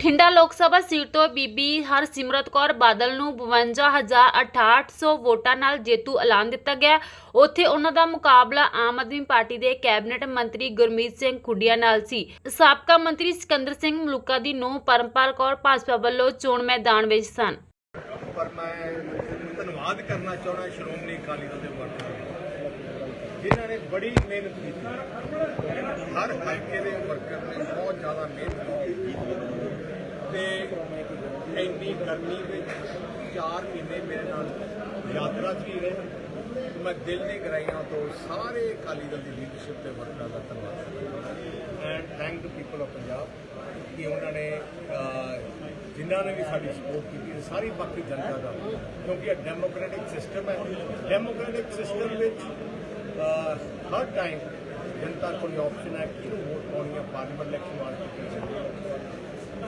ਬਠਿੰਡਾ ਲੋਕ ਸਭਾ ਸੀਟ ਤੋਂ ਬੀਬੀ ਹਰਸਿਮਰਤ ਕੌਰ ਬਾਦਲ ਨੂੰ 52868 ਵੋਟਾਂ ਨਾਲ ਜੇਤੂ ਐਲਾਨ ਦਿੱਤਾ ਗਿਆ। ਉੱਥੇ ਉਹਨਾਂ ਦਾ ਮੁਕਾਬਲਾ ਆਮ ਆਦਮੀ ਪਾਰਟੀ ਦੇ ਕੈਬਨਿਟ ਮੰਤਰੀ ਗੁਰਮੀਤ ਸਿੰਘ ਖੁੱਡੀਆਂ ਨਾਲ ਸੀ। ਸਾਬਕਾ ਮੰਤਰੀ ਸਿਕੰਦਰ ਸਿੰਘ ਮਲੂਕਾ ਦੀ ਨੂੰ ਪਰਮਪਾਲ ਕੌਰ ਭਾਜਪਾ ਵੱਲੋਂ ਚੋਣ ਮੈਦਾਨ ਵਿੱਚ ਸਨ। ਪਰ ਮੈਂ ਧੰਨਵਾਦ ਕਰਨਾ ਚਾਹੁੰਦਾ ਸ਼੍ਰੋਮਣੀ ਅਕਾਲੀ ਦਲ ਦੇ ਵਰਕਰਾਂ ਜਿਨ੍ਹਾਂ ਨੇ ਬੜੀ ਮਿਹਨਤ ਕੀਤੀ। ਹਰ ਹਲਕੇ ਦੇ ਵਰਕਰ ਨੇ ਬਹੁਤ ਜ਼ਿਆਦਾ ਮਿਹਨਤ ਕੀਤੀ। ਇੰਨੀ ਗਰਮੀ ਵਿੱਚ 4 ਮਹੀਨੇ ਮੇਰੇ ਨਾਲ ਯਾਤਰਾ 'ਚ ਹੀ ਰਹੇ। ਮੈਂ ਦਿਲ ਦੀ ਗਰਾਈਆਂ ਤੋਂ ਸਾਰੇ ਅਕਾਲੀ ਦਲ ਦੀ ਲੀਡਰਸ਼ਿਪ ਤੇ ਵਰਕਰਾਂ ਦਾ ਧੰਨਵਾਦ ਕਰਦਾ and thank to people of Punjab ਕਿ ਉਹਨਾਂ ਨੇ ਜਿਨ੍ਹਾਂ ਨੇ ਵੀ ਸਾਡੀ ਸਪੋਰਟ ਕੀਤੀ ਤੇ ਸਾਰੀ ਬਾਕੀ ਜਨਤਾ ਦਾ। ਕਿਉਂਕਿ ਇਹ ਡੈਮੋਕ੍ਰੈਟਿਕ ਸਿਸਟਮ ਹੈ। ਡੈਮੋਕ੍ਰੈਟਿਕ ਸਿਸਟਮ ਵਿੱਚ ਹਰ ਟਾਈਮ ਜਨਤਾ ਕੋਲ ਆਪਸ਼ਨ ਹੈ ਕਿ ਨੂੰ ਵੋਟ ਪਾਉਣੀ ਹੈ ਪਾਰਲੀਮੈਂਟ ਇਲੈਕਸ਼ਨ ਵਾਸਤੇ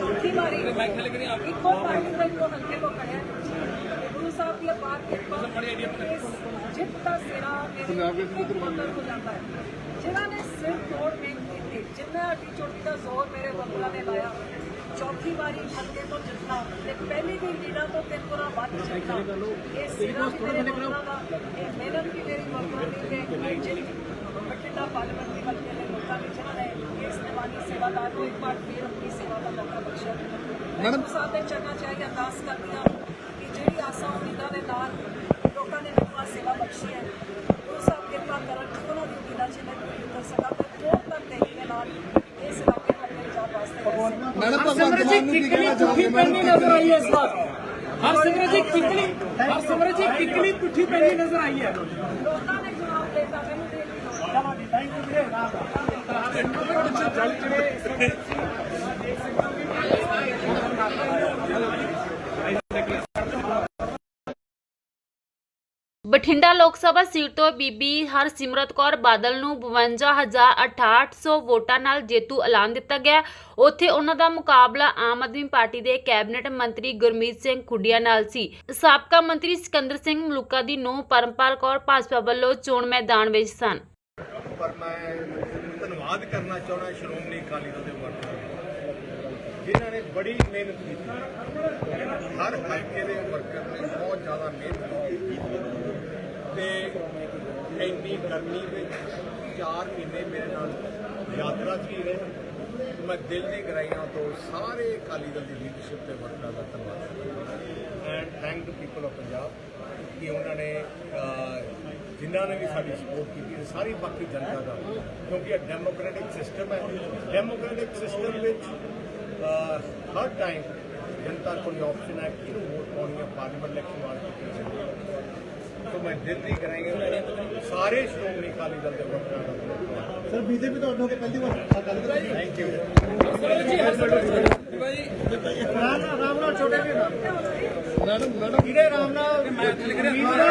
چوتھی باری نے سر چوٹی کا زور میرے بندہ نے لایا چوتھی باری ہلکے تو جتنا تو تیرے کو بات چیت یہ سینا بھی میرے ملنا تھا یہ محنت بھی میری ملنا ہے بٹھنڈا پارلیمنٹری ملکے نے موقع بچنا ہے یہ استعمالی سیوا دار کو ایک بار پھر اپنی سیوا کا موقع بخشا میں اس ساتھ چلنا چاہیے ارداس کر دیا کہ جہی آسا امیدوں نے نال لوگوں نے میرے سیوا بخشی ہے وہ سب کرپا کر انہوں کی امیدوں سے میں پوری کر سکا تو بہت تک دہی کے نال اس علاقے کا پنجاب واسطے میڈم بھگوان مان جی کتنی دکھی پڑنی نظر آئی ہے اس بات ہرسمرت ایک پتلی ہرسمرت ایک کتنی پٹھی پہلی نظر آئی ہے چلو ਬਠਿੰਡਾ ਲੋਕ ਸਭਾ ਸੀਟ ਤੋਂ ਬੀਬੀ ਹਰਸਿਮਰਤ ਕੌਰ ਬਾਦਲ ਨੂੰ 52868 ਵੋਟਾਂ ਨਾਲ ਜੇਤੂ ਐਲਾਨ ਦਿੱਤਾ ਗਿਆ। ਉੱਥੇ ਉਹਨਾਂ ਦਾ ਮੁਕਾਬਲਾ ਆਮ ਆਦਮੀ ਪਾਰਟੀ ਦੇ ਕੈਬਨਿਟ ਮੰਤਰੀ ਗੁਰਮੀਤ ਸਿੰਘ ਖੁੱਡੀਆਂ ਨਾਲ ਸੀ। ਸਾਬਕਾ ਮੰਤਰੀ ਸਿਕੰਦਰ ਸਿੰਘ ਮਲੂਕਾ ਦੀ ਨੂੰਹ ਪਰਮਪਾਲ ਕੌਰ ਭਾਜਪਾ ਵੱਲੋਂ ਚੋਣ ਮੈਦਾਨ ਵਿੱਚ ਸਨ। ਪਰ ਮੈਂ ਧੰਨਵਾਦ ਕਰਨਾ ਚਾਹੁੰਦਾ ਸ਼੍ਰੋਮਣੀ ਅਕਾਲੀ ਦਲ ਦੇ ਵਰਕਰਾਂ ਜਿਨ੍ਹਾਂ ਨੇ ਬੜੀ ਮਿਹਨਤ ਕੀਤੀ। ਹਰ ਹਲਕੇ ਦੇ ਵਰਕਰ ਨੇ ਬਹੁਤ ਜ਼ਿਆਦਾ ਮਿਹਨਤ ਕੀਤੀ। ਤੇ ਇੰਨੀ ਗਰਮੀ ਵਿੱਚ 4 ਮਹੀਨੇ ਮੇਰੇ ਨਾਲ ਯਾਤਰਾ 'ਚ ਹੀ ਰਹੇ। ਮੈਂ ਦਿਲ ਦੀ ਗਰਾਈਆਂ ਤੋਂ ਸਾਰੇ ਅਕਾਲੀ ਦਲ ਦੀ ਲੀਡਰਸ਼ਿਪ ਤੇ ਵਰਕਰਾਂ ਦਾ ਧੰਨਵਾਦ ਕਰਦਾ and thank to people of Punjab ਕਿ ਉਹਨਾਂ ਨੇ ਜਿਨ੍ਹਾਂ ਨੇ ਵੀ ਸਾਡੀ ਸਪੋਰਟ ਕੀਤੀ ਤੇ ਸਾਰੀ ਬਾਕੀ ਜਨਤਾ ਦਾ। ਕਿਉਂਕਿ ਇਹ ਡੈਮੋਕ੍ਰੈਟਿਕ ਸਿਸਟਮ ਹੈ। ਡੈਮੋਕ੍ਰੈਟਿਕ ਸਿਸਟਮ ਵਿੱਚ ਹਰ ਟਾਈਮ ਜਨਤਾ ਕੋਲ ਆਪਸ਼ਨ ਹੈ ਕਿ ਵੋਟ ਪਾਉਣੀ ਹੈ ਪਾਰਲੀਮੈਂਟ ਇਲੈਕਸ਼ਨ ਵਾਸਤੇ تو میں ਦਿੱਲੀ ਕਰਾਂਗੇ ਸਾਰੇ ਸ਼੍ਰੋਮਣੀ ਅਕਾਲੀ ਦਲ ਦੇ ਵਰਕਰਾਂ ਸਰ ਬੀਜੇਪੀ ਤੋਂ ਅੱਗੇ ਪਹਿਲੀ ਵਾਰ ਗੱਲ ਕਰਾਈ ਥੈਂਕ ਯੂ ਰਾਮ ਨਾਲ ਰਾਮ ਨਾਲ ਛੋਟੇ ਵੀ ਨਾਮ ਮੈਡਮ ਮੈਡਮ ਕਿਹੜੇ ਰਾਮ ਨਾਲ ਮੈਂ ਗੱਲ ਕਰਾਂ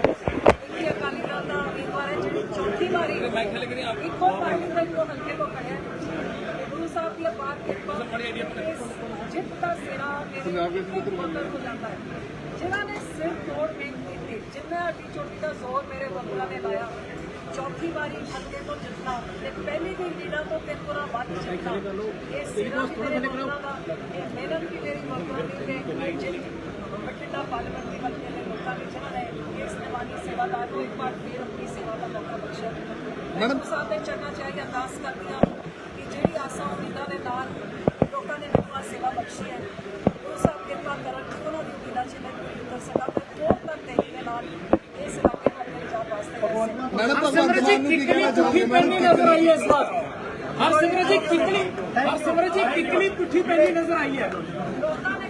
ਵਿੱਚੋਂ ਅਕਾਲੀ ਦਲ ਦਾ ਉਮੀਦਵਾਰ ਹੈ ਜਿਹੜੀ ਚੌਥੀ ਵਾਰੀ ਇੱਕੋ ਪਾਰਟੀ ਦਾ ਇੱਕੋ ਹਲਕੇ ਤੋਂ ਖੜਿਆ ਹੈ ਗੁਰੂ ਸਾਹਿਬ ਦੀ ਅਪਾਰ ਕਿਰਪਾ ਇਸ ਜਿੱਤ ਦਾ ਸਿਰਾ ਮੇਰੇ ਇੱਕ ਹੋ ਜਾਂਦਾ ਹੈ ਜਿਨ੍ਹਾਂ ਨੇ ਸਿਰ ਤੋੜ ਮਿਹਨਤ ਕੀਤੀ ਜਿੰਨਾ ਅੱਡੀ ਚੋਟੀ ਦਾ ਜ਼ੋਰ ਮੇਰੇ ਵਕਲਾਂ ਨੇ ਲਾਇਆ ਚੌਥੀ ਵਾਰੀ ਹਲਕੇ ਤੋਂ ਜਿੱਤਣਾ ਤੇ ਪਹਿਲੀ ਦੀ ਲੀਡਾਂ ਤੋਂ ਤਿੰਨ ਗੁਣਾ ਵੱਧ ਜਿੱਤਣਾ ਇਹ ਸਿਰਾ ਵੀ ਮੇਰੇ ਵਕਲਾਂ ਦਾ ਇਹ ਮਿਹਨਤ ਵੀ ਮੇਰੀ ਵਕਲਾਂ ਦੀ ਤੇ ਜਿੱਤ ਬਠਿੰਡਾ ਪਾਰਲੀਮੈਂਟਰੀ ਹਲਕੇ ਦੇ ਲੋਕਾਂ ਨੇ ਜਿਨ੍ਹਾਂ ਨੇ ਮੈਡਮ ਸਾਡੇ ਚਰਨਾ ਚਾਹੀ ਅਰਦਾਸ ਕਰਦੀ ਆ ਕਿ ਜਿਹੜੀ ਆਸਾ ਉਮੀਦਾਂ ਦੇ ਨਾਲ ਲੋਕਾਂ ਨੇ ਮੈਨੂੰ ਸੇਵਾ ਬਖਸ਼ੀ ਹੈ ਉਹ ਸਭ ਕਿਰਪਾ ਕਰਨ ਕੋਨਾ ਦੀ ਉਮੀਦਾਂ ਚ ਮੈਂ ਪੂਰੀ ਕਰ ਸਕਾਂ ਤੇ ਬਹੁਤ ਬਹੁਤ ਤੇਰੀ ਦੇ ਨਾਲ ਇਸ ਇਲਾਕੇ ਹਰ ਜਾ ਵਾਸਤੇ ਮੈਡਮ ਭਗਵਾਨ ਜੀ ਕਿੰਨੀ ਦੁਖੀ ਪੈਣੀ ਨਜ਼ਰ ਆਈ ਇਸ ਵਾਰ ਹਰ ਸਿਮਰ ਜੀ ਕਿੰਨੀ ਹਰ ਸਿਮਰ ਜੀ ਕਿੰਨੀ ਪੁੱਠੀ ਪੈਣੀ ਨਜ਼ਰ ਆਈ ਹੈ ਲੋਕਾਂ ਨੇ